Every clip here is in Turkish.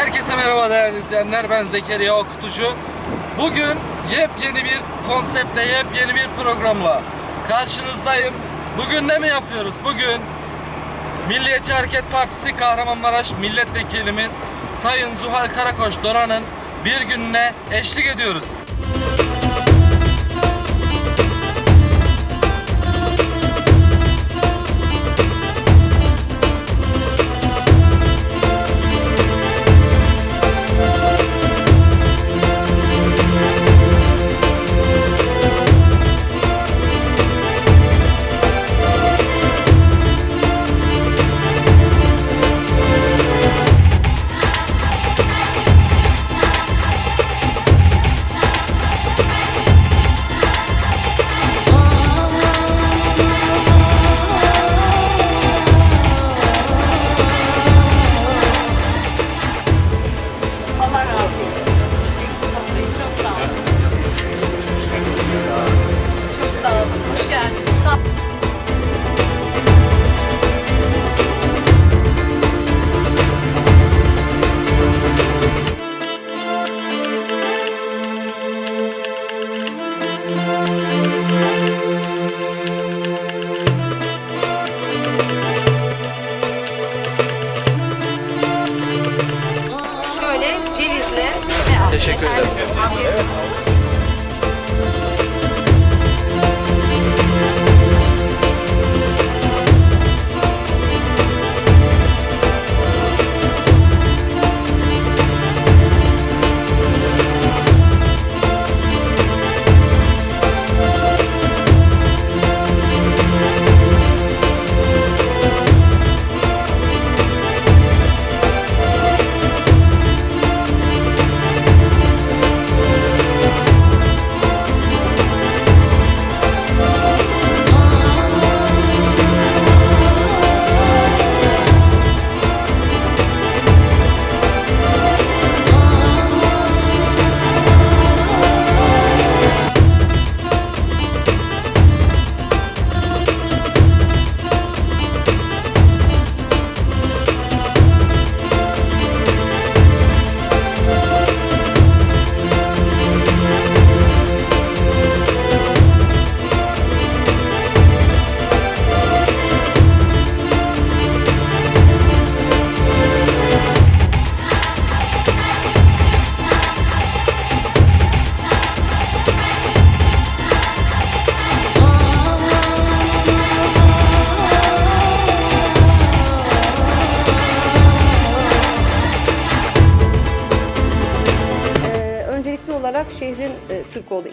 Herkese merhaba değerli izleyenler. Ben Zekeriya Okutucu. Bugün yepyeni bir konseptle, yepyeni bir programla karşınızdayım. Bugün ne mi yapıyoruz? Bugün Milliyetçi Hareket Partisi Kahramanmaraş Milletvekilimiz Sayın Zuhal Karakoç Doran'ın bir gününe eşlik ediyoruz.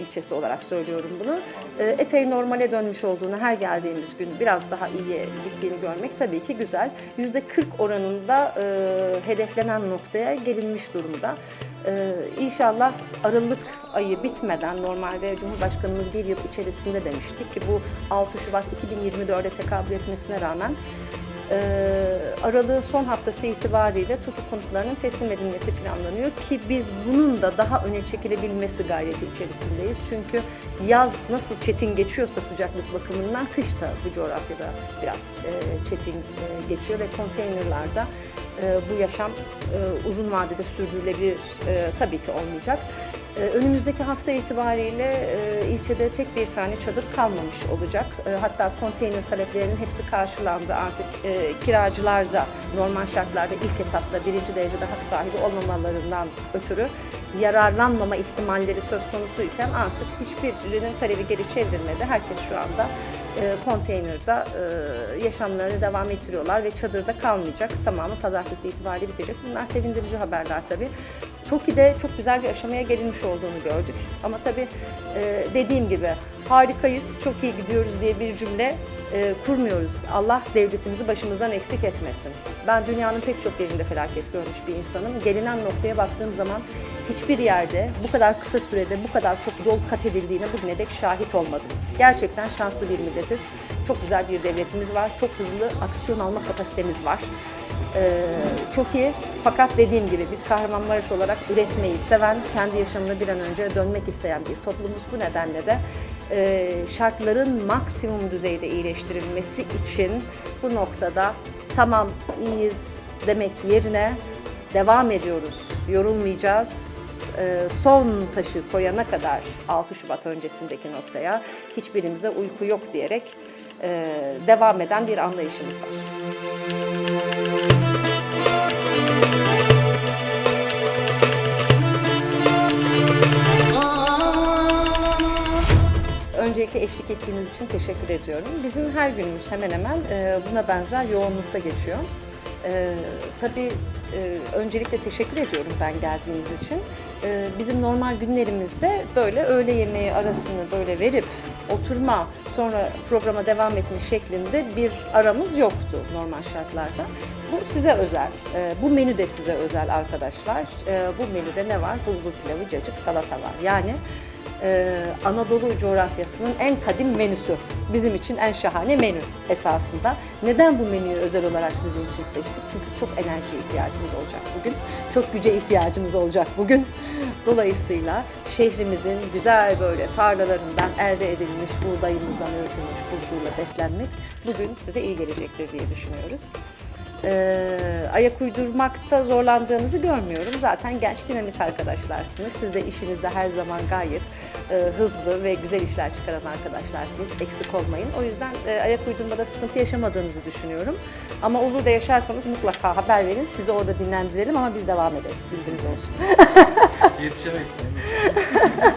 İlçesi olarak söylüyorum bunu. Ee, epey normale dönmüş olduğunu her geldiğimiz gün biraz daha iyiye gittiğini görmek tabii ki güzel. Yüzde 40 oranında e, hedeflenen noktaya gelinmiş durumda. Ee, inşallah Aralık ayı bitmeden normalde Cumhurbaşkanımız bir yıl içerisinde demiştik ki bu 6 Şubat 2024'e tekabül etmesine rağmen e, aralığın son haftası itibariyle TOKİ konutlarının teslim edilmesi planlanıyor ki biz bunun da daha öne çekilebilmesi gayreti içerisindeyiz. Çünkü yaz nasıl çetin geçiyorsa sıcaklık bakımından kış da bu coğrafyada biraz e, çetin e, geçiyor ve konteynerlarda e, bu yaşam uzun vadede sürdürülebilir tabii ki olmayacak. Ee, Önümüzdeki hafta itibariyle e, ilçede tek bir tane çadır kalmamış olacak. E, Hatta konteyner taleplerinin hepsi karşılandı. Artık e, kiracılar da normal şartlarda ilk etapta birinci derecede hak sahibi olmamalarından ötürü yararlanmama ihtimalleri söz konusuyken artık hiçbirinin talebi geri çevrilmedi. Herkes şu anda e, konteynerda e, yaşamlarını devam ettiriyorlar ve çadırda kalmayacak. Tamamı pazartesi itibariyle bitecek. Bunlar sevindirici haberler tabii. TOKİ'de çok güzel bir aşamaya gelinmiş olduğunu gördük. Ama tabii e, dediğim gibi harikayız, çok iyi gidiyoruz diye bir cümle e, kurmuyoruz. Allah devletimizi başımızdan eksik etmesin. Ben dünyanın pek çok yerinde felaket görmüş bir insanım. Gelinen noktaya baktığım zaman hiçbir yerde bu kadar kısa sürede bu kadar çok yol kat edildiğine bugüne dek şahit olmadım. Gerçekten şanslı bir milletiz. Çok güzel bir devletimiz var. Çok hızlı aksiyon alma kapasitemiz var. Ee, çok iyi. Fakat dediğim gibi biz Kahramanmaraş olarak üretmeyi seven, kendi yaşamına bir an önce dönmek isteyen bir toplumuz. Bu nedenle de e, şartların maksimum düzeyde iyileştirilmesi için bu noktada tamam iyiyiz demek yerine devam ediyoruz. Yorulmayacağız. Ee, son taşı koyana kadar 6 Şubat öncesindeki noktaya hiçbirimize uyku yok diyerek e, devam eden bir anlayışımız var. Öncelikle eşlik ettiğiniz için teşekkür ediyorum. Bizim her günümüz hemen hemen e, buna benzer yoğunlukta geçiyor. E, tabii e, öncelikle teşekkür ediyorum ben geldiğiniz için. E, bizim normal günlerimizde böyle öğle yemeği arasını böyle verip oturma sonra programa devam etme şeklinde bir aramız yoktu normal şartlarda. Bu size özel. E, bu menü de size özel arkadaşlar. E, bu menüde ne var? Bulgur pilavı, cacık, salata var. Yani ee, Anadolu coğrafyasının en kadim menüsü. Bizim için en şahane menü esasında. Neden bu menüyü özel olarak sizin için seçtik? Çünkü çok enerji ihtiyacımız olacak bugün. Çok güce ihtiyacınız olacak bugün. Dolayısıyla şehrimizin güzel böyle tarlalarından elde edilmiş buğdayımızdan öğütülmüş bulgurla beslenmek bugün size iyi gelecektir diye düşünüyoruz. Ee, ayak uydurmakta zorlandığınızı görmüyorum. Zaten genç dinamik arkadaşlarsınız. Siz de işinizde her zaman gayet e, hızlı ve güzel işler çıkaran arkadaşlarsınız. Eksik olmayın. O yüzden e, ayak uydurmada sıkıntı yaşamadığınızı düşünüyorum. Ama olur da yaşarsanız mutlaka haber verin. Sizi orada dinlendirelim ama biz devam ederiz. Bilginiz olsun. Yetişemeyiz.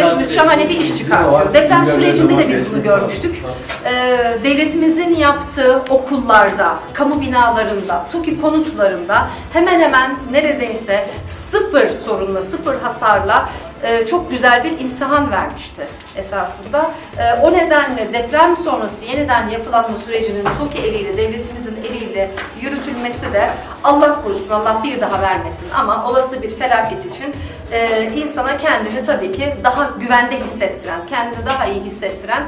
devletimiz şahane bir iş çıkartıyor. Deprem sürecinde de biz bunu görmüştük. Ee, devletimizin yaptığı okullarda, kamu binalarında, TOKİ konutlarında hemen hemen neredeyse sıfır sorunla, sıfır hasarla e, çok güzel bir imtihan vermişti esasında. E, o nedenle deprem sonrası yeniden yapılanma sürecinin TOKİ eliyle, devletimizin eliyle yürütülmesi de Allah korusun, Allah bir daha vermesin ama olası bir felaket için e, insana kendini tabii ki daha güvende hissettiren, kendini daha iyi hissettiren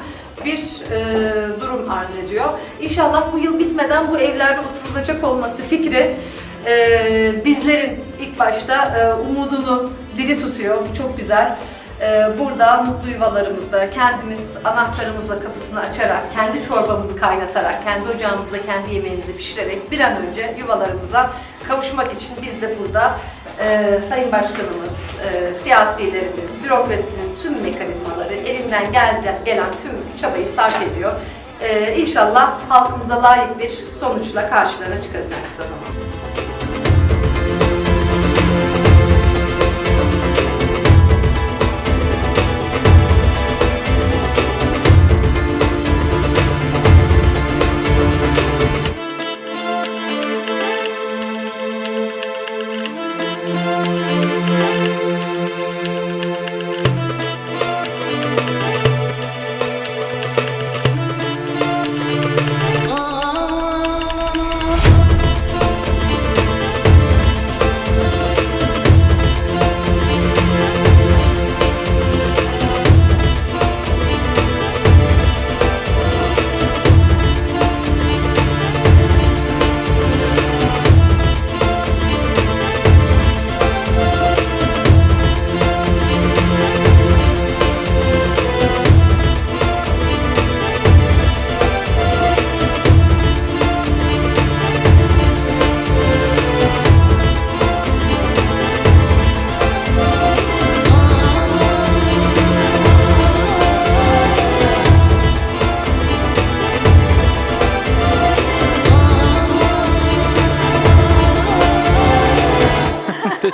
bir e, durum arz ediyor. İnşallah bu yıl bitmeden bu evlerde oturulacak olması fikri e, bizlerin ilk başta e, umudunu diri tutuyor. Çok güzel. E, burada mutlu yuvalarımızda kendimiz anahtarımızla kapısını açarak, kendi çorbamızı kaynatarak, kendi ocağımızda kendi yemeğimizi pişirerek bir an önce yuvalarımıza kavuşmak için biz de burada e, Sayın Başkanımız, e, siyasilerimiz, bürokrasinin tüm mekanizmaları elinden gel, gelen tüm çabayı sarf ediyor. E, inşallah halkımıza layık bir sonuçla karşılarına çıkarız en kısa zamanda.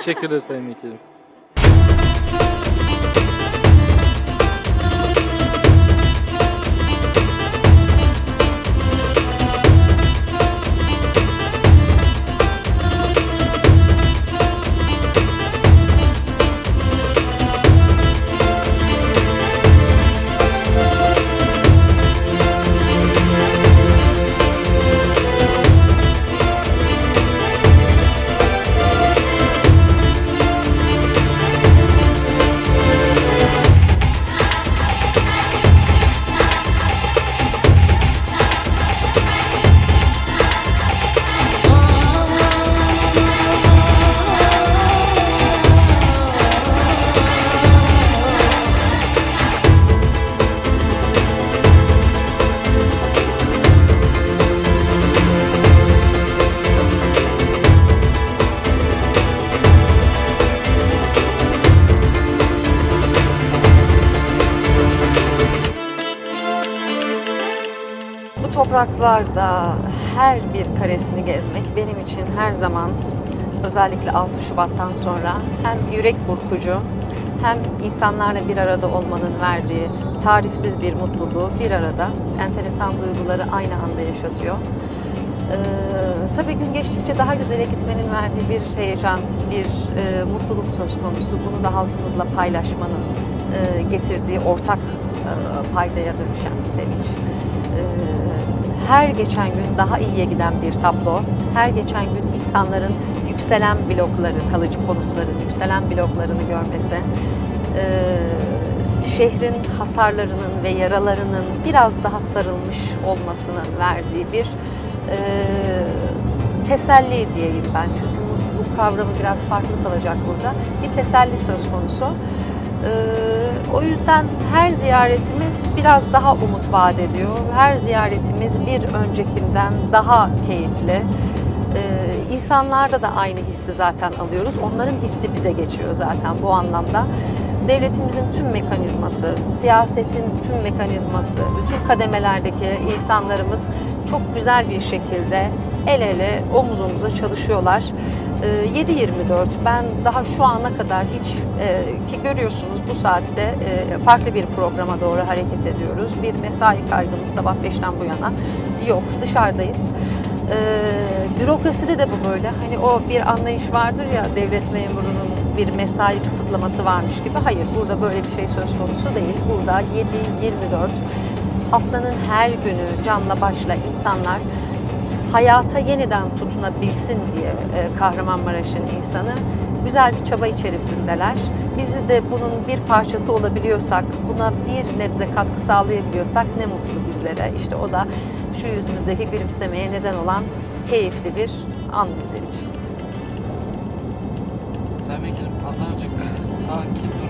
Teşekkür ederim Sayın Vekilim. Topraklarda her bir karesini gezmek benim için her zaman özellikle 6 Şubat'tan sonra hem yürek burkucu hem insanlarla bir arada olmanın verdiği tarifsiz bir mutluluğu bir arada enteresan duyguları aynı anda yaşatıyor. Ee, tabii gün geçtikçe daha güzele gitmenin verdiği bir heyecan, bir e, mutluluk söz konusu. Bunu da halkımızla paylaşmanın e, getirdiği ortak e, paydaya dönüşen bir sevinç. Ee, her geçen gün daha iyiye giden bir tablo. Her geçen gün insanların yükselen blokları, kalıcı konutların yükselen bloklarını görmesi, ee, şehrin hasarlarının ve yaralarının biraz daha sarılmış olmasının verdiği bir e, teselli diyeyim ben. Çünkü mutluluk kavramı biraz farklı kalacak burada. Bir teselli söz konusu. Ee, o yüzden her ziyaretimiz biraz daha umut vaat ediyor. Her ziyaretimiz bir öncekinden daha keyifli. Ee, insanlarda da aynı hissi zaten alıyoruz. Onların hissi bize geçiyor zaten bu anlamda. Devletimizin tüm mekanizması, siyasetin tüm mekanizması, bütün kademelerdeki insanlarımız çok güzel bir şekilde el ele, omuz omuza çalışıyorlar. Ee, 7-24 ben daha şu ana kadar hiç e, ki görüyorsunuz bu saatte e, farklı bir programa doğru hareket ediyoruz. Bir mesai kaygımız sabah 5'ten bu yana yok dışarıdayız. Ee, bürokraside de bu böyle. Hani o bir anlayış vardır ya devlet memurunun bir mesai kısıtlaması varmış gibi. Hayır burada böyle bir şey söz konusu değil. Burada 7-24 haftanın her günü canla başla insanlar hayata yeniden tutunabilsin diye e, Kahramanmaraş'ın insanı güzel bir çaba içerisindeler. Bizi de bunun bir parçası olabiliyorsak, buna bir nebze katkı sağlayabiliyorsak ne mutlu bizlere. İşte o da şu yüzümüzdeki gülümsemeye neden olan keyifli bir an bizler için. Sayın Vekilim pazarcıktaki durumu aktarırsanız.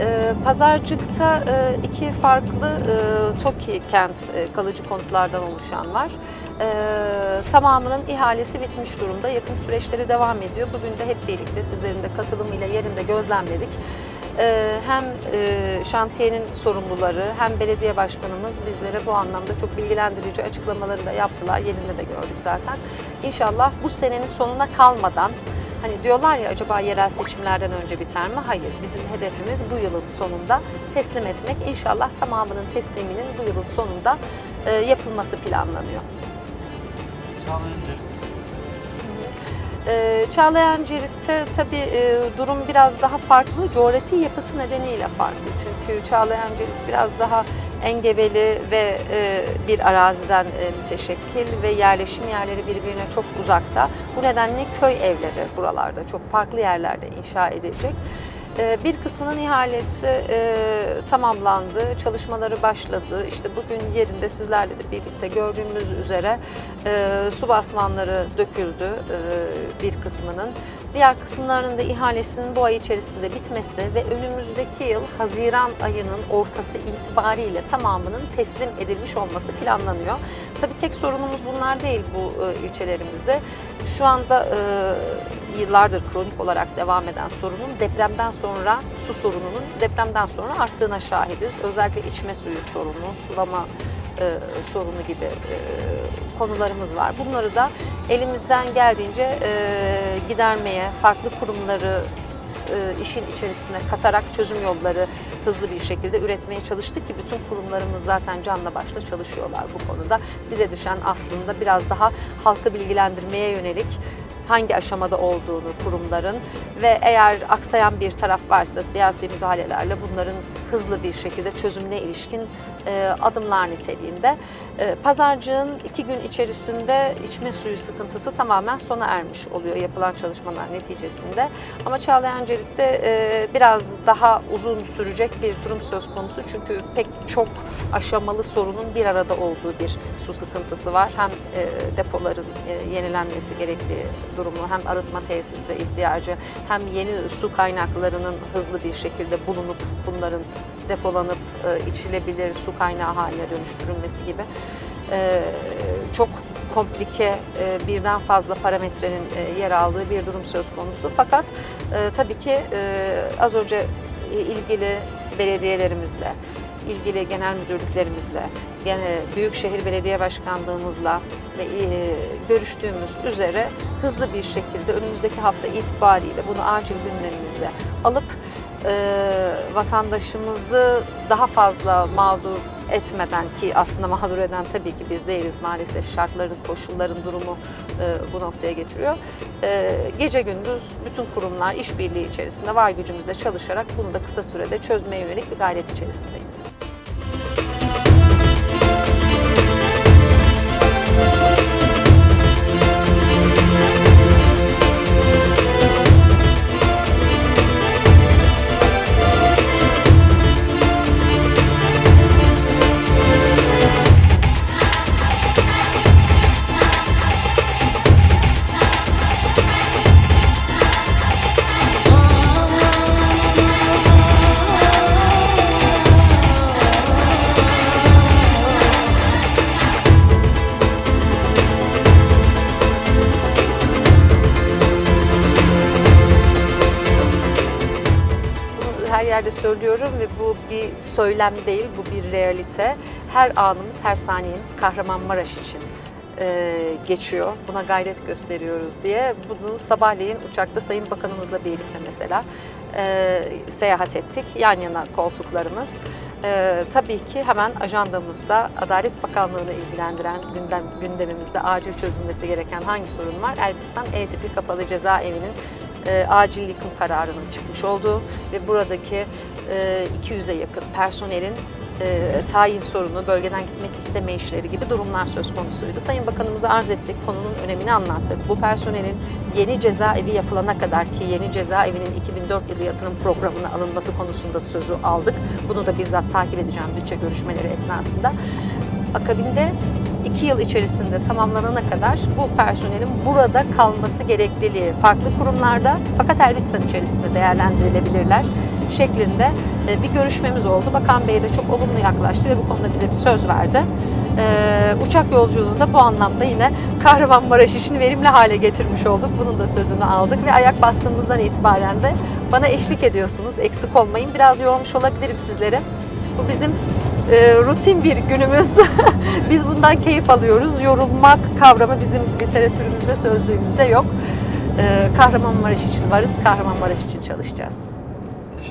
Ee, Pazarcık'ta e, iki farklı e, TOKİ kent e, kalıcı konutlardan oluşan var. Ee, tamamının ihalesi bitmiş durumda. Yapım süreçleri devam ediyor. Bugün de hep birlikte sizlerin de katılımıyla yerinde gözlemledik. Ee, hem e, şantiyenin sorumluları hem belediye başkanımız bizlere bu anlamda çok bilgilendirici açıklamaları da yaptılar. Yerinde de gördük zaten. İnşallah bu senenin sonuna kalmadan Hani diyorlar ya acaba yerel seçimlerden önce biter mi? Hayır. Bizim hedefimiz bu yılın sonunda teslim etmek. İnşallah tamamının tesliminin bu yılın sonunda e, yapılması planlanıyor. Ee, Çağlayan Cirit'te tabii e, durum biraz daha farklı. Coğrafi yapısı nedeniyle farklı. Çünkü Çağlayan Cirit biraz daha engebeli ve e, bir araziden e, müteşekkil ve yerleşim yerleri birbirine çok uzakta. Bu nedenle köy evleri buralarda çok farklı yerlerde inşa edilecek. E, Bir kısmının ihalesi e, tamamlandı, çalışmaları başladı. İşte bugün yerinde sizlerle de birlikte gördüğümüz üzere e, su basmanları döküldü bir kısmının. Diğer kısımlarının da ihalesinin bu ay içerisinde bitmesi ve önümüzdeki yıl Haziran ayının ortası itibariyle tamamının teslim edilmiş olması planlanıyor. Tabii tek sorunumuz bunlar değil bu e, ilçelerimizde. Şu anda e, yıllardır kronik olarak devam eden sorunun depremden sonra su sorununun depremden sonra arttığına şahidiz. Özellikle içme suyu sorunu, sulama e, sorunu gibi e, konularımız var. Bunları da elimizden geldiğince e, gidermeye, farklı kurumları e, işin içerisine katarak çözüm yolları hızlı bir şekilde üretmeye çalıştık ki bütün kurumlarımız zaten canla başla çalışıyorlar bu konuda. Bize düşen aslında biraz daha halkı bilgilendirmeye yönelik hangi aşamada olduğunu kurumların ve eğer aksayan bir taraf varsa siyasi müdahalelerle bunların hızlı bir şekilde çözümüne ilişkin e, adımlar niteliğinde. E, pazarcığın iki gün içerisinde içme suyu sıkıntısı tamamen sona ermiş oluyor yapılan çalışmalar neticesinde. Ama Çağlayan Cerit'te e, biraz daha uzun sürecek bir durum söz konusu çünkü pek çok aşamalı sorunun bir arada olduğu bir su sıkıntısı var. Hem e, depoların e, yenilenmesi gerektiği durumu, hem arıtma tesisi ihtiyacı, hem yeni su kaynaklarının hızlı bir şekilde bulunup bunların depolanıp e, içilebilir su kaynağı haline dönüştürülmesi gibi e, çok komplike e, birden fazla parametrenin e, yer aldığı bir durum söz konusu. Fakat e, tabii ki e, az önce ilgili belediyelerimizle, ilgili genel müdürlüklerimizle, gene Büyükşehir Belediye Başkanlığımızla ve e, görüştüğümüz üzere hızlı bir şekilde önümüzdeki hafta itibariyle bunu acil gündemimize alıp e, vatandaşımızı daha fazla mağdur etmeden ki aslında mağdur eden tabii ki biz değiliz maalesef şartların, koşulların durumu e, bu noktaya getiriyor. E, gece gündüz bütün kurumlar işbirliği içerisinde var gücümüzle çalışarak bunu da kısa sürede çözmeye yönelik bir gayret içerisindeyiz. Söylüyorum ve bu bir söylem değil, bu bir realite. Her anımız, her saniyemiz Kahramanmaraş için e, geçiyor. Buna gayret gösteriyoruz diye. Bunu sabahleyin uçakta Sayın Bakanımızla birlikte mesela e, seyahat ettik. Yan yana koltuklarımız. E, tabii ki hemen ajandamızda Adalet Bakanlığı'nı ilgilendiren gündem, gündemimizde acil çözülmesi gereken hangi sorun var? Elbistan E tipi kapalı cezaevinin e, acil yıkım kararının çıkmış olduğu ve buradaki e, 200'e yakın personelin e, tayin sorunu, bölgeden gitmek istemeyişleri gibi durumlar söz konusuydu. Sayın Bakanımıza arz ettik, konunun önemini anlattık. Bu personelin yeni cezaevi yapılana kadar ki yeni cezaevinin 2004 yılı yatırım programına alınması konusunda sözü aldık. Bunu da bizzat takip edeceğim bütçe görüşmeleri esnasında. Akabinde iki yıl içerisinde tamamlanana kadar bu personelin burada kalması gerekliliği farklı kurumlarda fakat Elbistan içerisinde değerlendirilebilirler şeklinde e, bir görüşmemiz oldu. Bakan Bey de çok olumlu yaklaştı ve bu konuda bize bir söz verdi. Ee, uçak yolculuğunu da bu anlamda yine Kahramanmaraş için verimli hale getirmiş olduk. Bunun da sözünü aldık ve ayak bastığımızdan itibaren de bana eşlik ediyorsunuz. Eksik olmayın. Biraz yormuş olabilirim sizleri. Bu bizim e, rutin bir günümüz. Biz bundan keyif alıyoruz. Yorulmak kavramı bizim literatürümüzde, sözlüğümüzde yok. Ee, Kahramanmaraş için varız, Kahramanmaraş için çalışacağız.